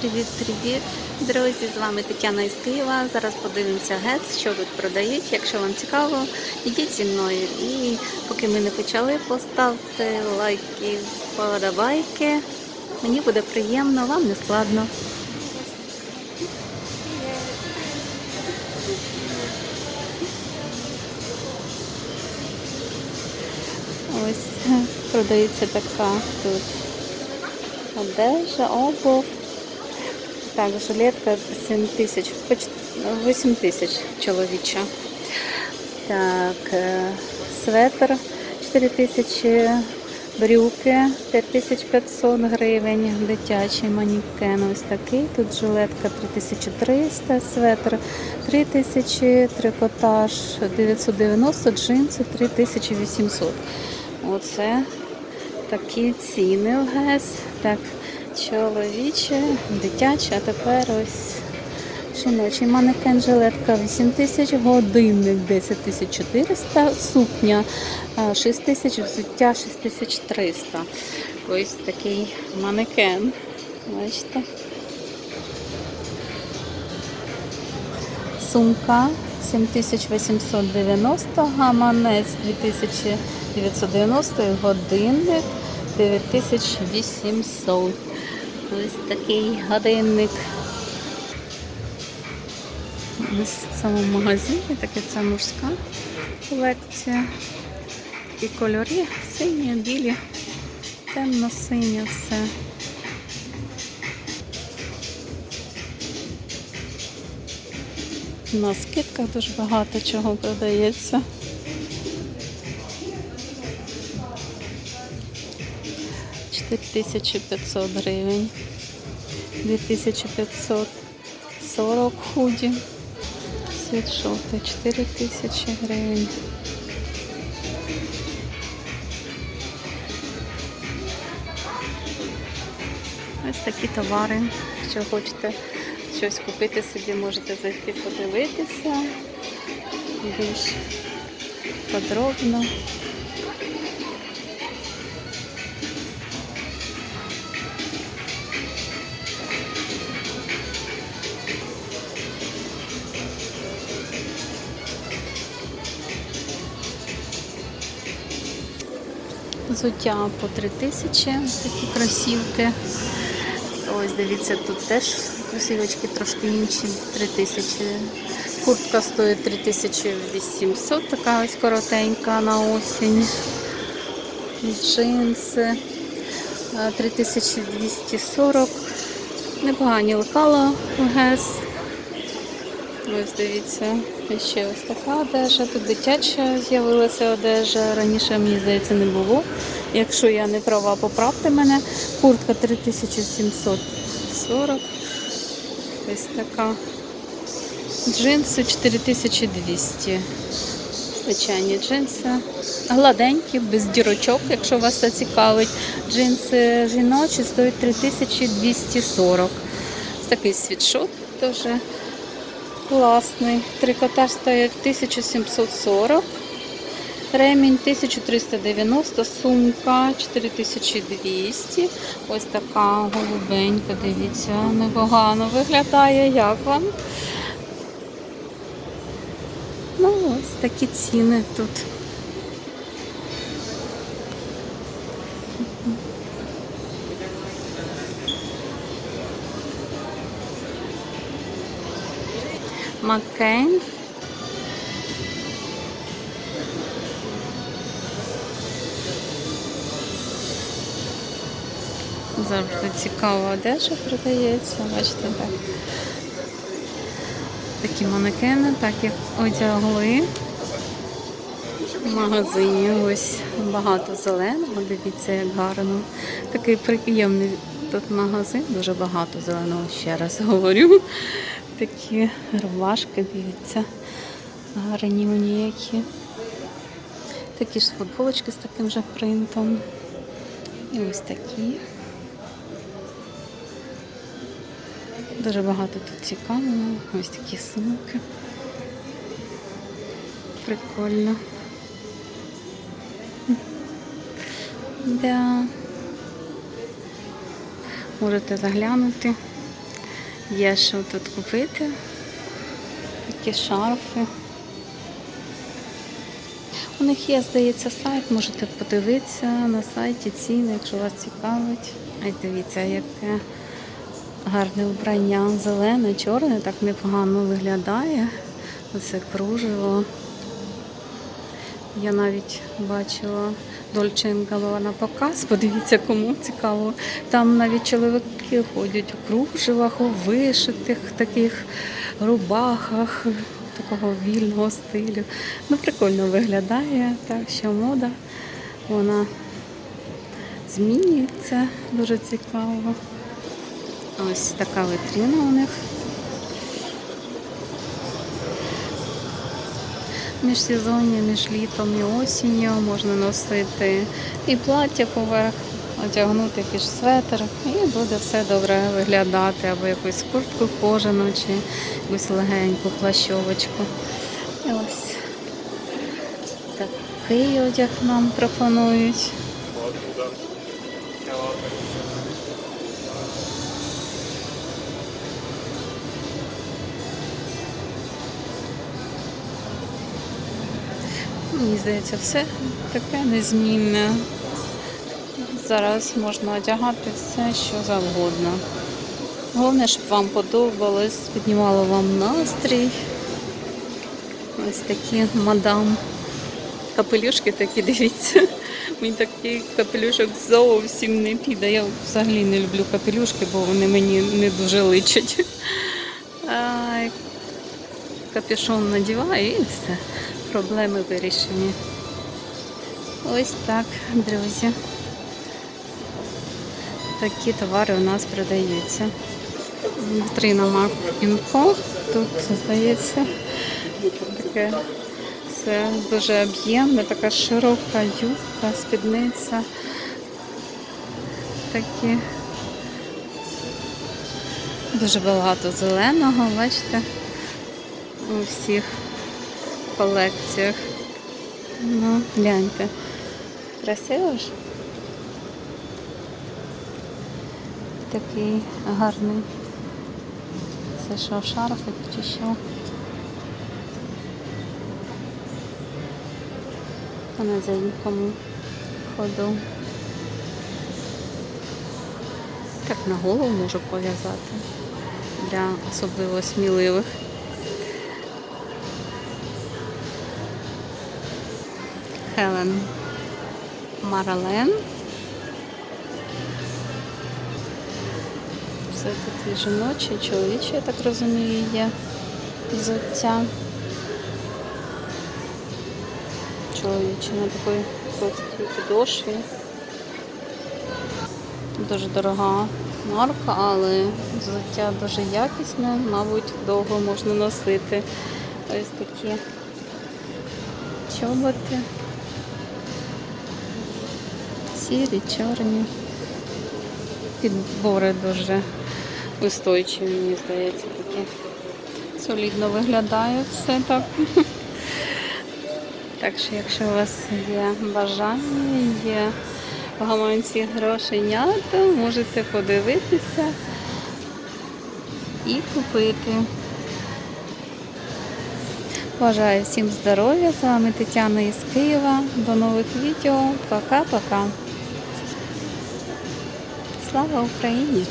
Привіт-привіт, друзі! З вами Тетяна із Києва. Зараз подивимося ГЕЦ, що тут продають. Якщо вам цікаво, йдіть зі мною. І поки ми не почали, поставте лайки, подобайки. Мені буде приємно, вам не складно. Ось продається така тут одежа, обув. Так, жилетка 7 тисяч, поч- 8 тисяч чоловіча. Так, е, светр 4 тисячі, брюки 5500 гривень, дитячий манікен ось такий. Тут жилетка 3300, светр 3000, трикотаж 990, джинси 3800. Оце такі ціни в ГЕС. Так, чоловіче, дитяче, а тепер ось жіночий манекен жилетка 8 тисяч, годинник 10 тисяч 400, сукня 6 тисяч, взуття 6 тисяч 300. Ось такий манекен. Бачите? Сумка 7890, гаманець 2990 і годинник 9800. Ось такий годинник. Ось в самому магазині, таке це мужська колекція. І кольори сині, білі, темно-синє все. На скидках дуже багато чого продається. Чотири тисячі 500 гривень. 2540 худі. Світшоти 4 тисячі гривень. Ось такі товари. Якщо хочете щось купити собі, можете зайти подивитися більш подробно. Взуття по 3 тисячі, такі кросівки. Ось дивіться, тут теж кросівочки трошки інші, 3 тисячі. Куртка стоїть 3800, така ось коротенька на осінь. Джинси е, 3240. Непогані лекала в ГЕС. Ось дивіться, ще ось така одежа. Тут дитяча з'явилася одежа. Раніше, мені здається, не було. Якщо я не права, поправте мене. Куртка 3740. Ось така. Джинси 4200. Звичайні джинси. Гладенькі, без дірочок, якщо вас це цікавить. Джинси жіночі стоять 3240. Ось такий світшот теж класний. Трикотаж стоїть 1740. Ремінь 1390, сумка 4200. Ось така голубенька, дивіться, непогано виглядає. Як вам? Ну, ось такі ціни тут. Маккейн. Завжди цікава одежа продається, бачите, так. Такі манекени, так як одягли. В магазині ось багато зеленого, дивіться, як гарно. Такий приємний тут магазин, дуже багато зеленого, ще раз говорю. Такі рубашки, дивіться, гарні вони які. Такі ж футболочки з таким же принтом. І ось такі. Дуже багато тут цікавого. Ось такі сумки. Прикольно. Да. Можете заглянути. Є що тут купити. Такі шарфи. У них є, здається, сайт, можете подивитися на сайті ціни, якщо вас цікавить. Ай, дивіться, яке гарне вбрання. Зелене, чорне, так непогано виглядає. Оце кружево. Я навіть бачила Дольче на показ. Подивіться, кому цікаво. Там навіть чоловіки ходять у кружевах, у вишитих таких рубахах такого вільного стилю. Ну, прикольно виглядає, так що мода вона змінюється, дуже цікаво. Ось така витрина у них. Між Міжсезоння, між літом і осінню можна носити і плаття поверх, одягнути якийсь светр, і буде все добре виглядати, або якусь куртку кожану, чи якусь легеньку плащовочку. І ось такий одяг нам пропонують. Мені здається, все таке незмінне. Зараз можна одягати все, що завгодно. Головне, щоб вам подобалось, піднімало вам настрій. Ось такі мадам. Капелюшки такі, дивіться. Мені такий капелюшок зовсім не піде. Я взагалі не люблю капелюшки, бо вони мені не дуже личать. Капюшон надіваю і все. Проблеми вирішені. Ось так, друзі. Такі товари у нас продаються. Вітрина Макінко. Тут, здається, таке це дуже об'ємне, така широка юбка, спідниця. Такі дуже багато зеленого, бачите, у всіх колекціях. Ну, гляньте. Красиво ж? Такий гарний. Це що, шарфик чи що? А на зеленькому ходу. Так на голову можу пов'язати для особливо сміливих. Хелен Марален. Це такі жіночі, чоловічі, я так розумію, є взуття. Чоловічі на такій товстій підошві. Дуже дорога марка, але взуття дуже якісне, мабуть, довго можна носити. Ось такі чоботи. Сірі, чорні. Підбори дуже устойчиві, мені здається, такі. Солідно виглядає все так. Так що, якщо у вас є бажання, є в гаманці грошенята, можете подивитися і купити. Бажаю всім здоров'я. З вами Тетяна із Києва. До нових відео. Пока-пока. Слава Україні!